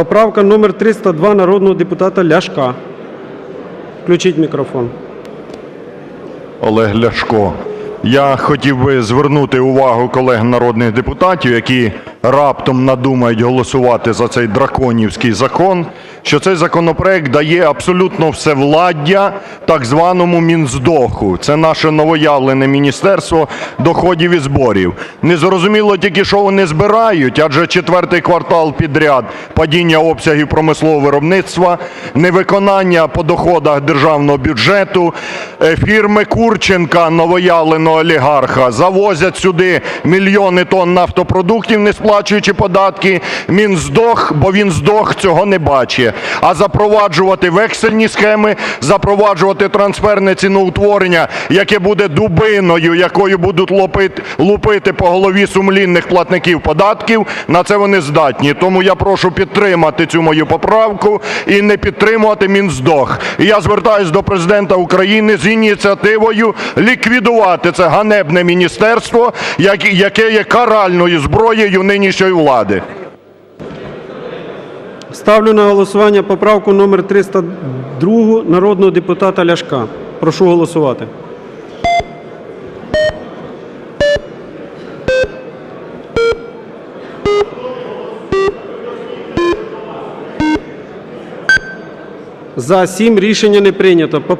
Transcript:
Поправка номер 302 народного депутата Ляшка. Включіть мікрофон. Олег Ляшко. Я хотів би звернути увагу колег народних депутатів, які раптом надумають голосувати за цей драконівський закон, що цей законопроект дає абсолютно всевладдя так званому Мінздоху. Це наше новоявлене Міністерство доходів і зборів. Незрозуміло тільки, що вони збирають, адже четвертий квартал підряд падіння обсягів промислового виробництва, невиконання по доходах державного бюджету, е, фірми Курченка, новоявленого олігарха, завозять сюди мільйони тонн нафтопродуктів, не сплачуючи податки. Мінздох, бо він здох, цього не бачить. А запроваджувати вексельні схеми, запроваджувати трансферне ціноутворення, яке буде дубиною, якою будуть лупити, по голові сумлінних платників податків, на це вони здатні. Тому я прошу підтримати цю мою поправку і не підтримувати Мінздох. І я звертаюся до президента України з ініціативою ліквідувати це ганебне міністерство, яке є каральною зброєю нинішньої влади. Ставлю на голосування поправку номер 302 народного депутата Ляшка. Прошу голосувати. За 7 рішення не прийнято.